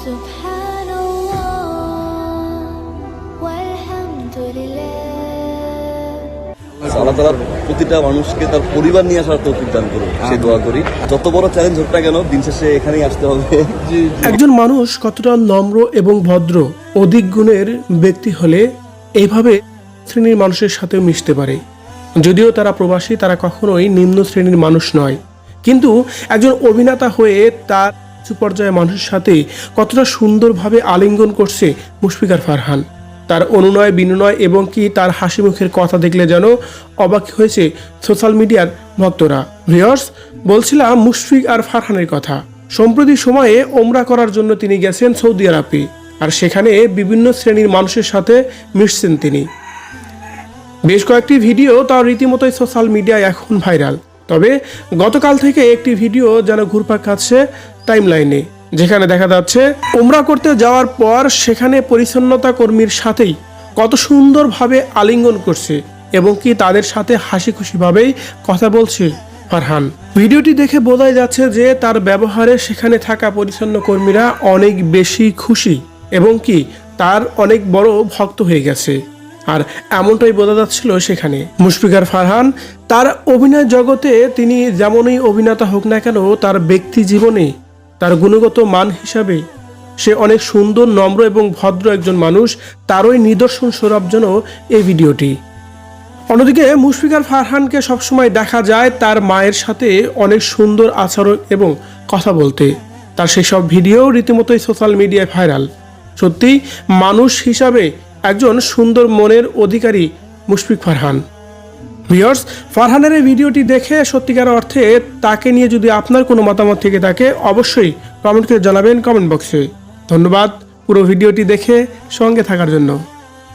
سبحان الله والحمد لله আল্লাহ তালা প্রতিটা মানুষকে তার পরিবার নিয়ে আসার তৌফিক দান করুন সেই দোয়া করি যত বড় চ্যালেঞ্জ হোক না কেন দিন শেষে এখানেই আসতে হবে একজন মানুষ কতটা নম্র এবং ভদ্র অধিক গুণের ব্যক্তি হলে এইভাবে শ্রেণীর মানুষের সাথে মিশতে পারে যদিও তারা প্রবাসী তারা কখনোই নিম্ন শ্রেণীর মানুষ নয় কিন্তু একজন অভিনেতা হয়ে তার উঁচু পর্যায়ে মানুষের সাথে কতটা সুন্দরভাবে আলিঙ্গন করছে মুশফিকার ফারহান। তার অনুনয়, বিনয় এবং কি তার হাসি মুখের কথা দেখলে যেন অবাক হয়েছে সোশ্যাল মিডিয়ার ভক্তরা। ভিওর্স বলছিলাম মুশফিক আর ফারহানের কথা। সম্প্রতি সময়ে ওমরা করার জন্য তিনি গেছেন সৌদি আরবে, আর সেখানে বিভিন্ন শ্রেণির মানুষের সাথে মিশছেন তিনি। বেশ কয়েকটি ভিডিও তার রীতিমতোই সোশ্যাল মিডিয়ায় এখন ভাইরাল। তবে গতকাল থেকে একটি ভিডিও যেন ঘুরপাক খাচ্ছে টাইমলাইনে যেখানে দেখা যাচ্ছে ওমরা করতে যাওয়ার পর সেখানে পরিচ্ছন্নতা কর্মীর সাথেই কত সুন্দরভাবে আলিঙ্গন করছে এবং কি তাদের সাথে হাসি খুশিভাবেই কথা বলছে ফারহান। ভিডিওটি দেখে বোঝাই যাচ্ছে যে তার ব্যবহারে সেখানে থাকা পরিচ্ছন্ন কর্মীরা অনেক বেশি খুশি এবং কি তার অনেক বড় ভক্ত হয়ে গেছে। আর এমনটাই বোঝা যাচ্ছিল সেখানে। মুশফিকার ফারহান, তার অভিনয় জগতে তিনি যেমনই অভিনেতা হোক না কেন, তার ব্যক্তি জীবনে তার গুণগত মান হিসাবে সে অনেক সুন্দর, নম্র এবং ভদ্র একজন মানুষ। তারই নিদর্শন স্বরূপ যেন এই ভিডিওটি। অন্যদিকে মুশফিকার ফারহানকে সবসময় দেখা যায় তার মায়ের সাথে অনেক সুন্দর আচরণ এবং কথা বলতে। তার সেসব ভিডিও রীতিমতোই সোশ্যাল মিডিয়ায় ভাইরাল। সত্যি মানুষ হিসাবে একজন সুন্দর মনের অধিকারী মুশফিক ফারহান। ভিওর্স ফারহানের এই ভিডিওটি দেখে সত্যিকার অর্থে তাকে নিয়ে যদি আপনার কোনো মতামত থেকে থাকে, অবশ্যই কমেন্ট করে জানাবেন কমেন্ট বক্সে ধন্যবাদ পুরো ভিডিওটি দেখে সঙ্গে থাকার জন্য।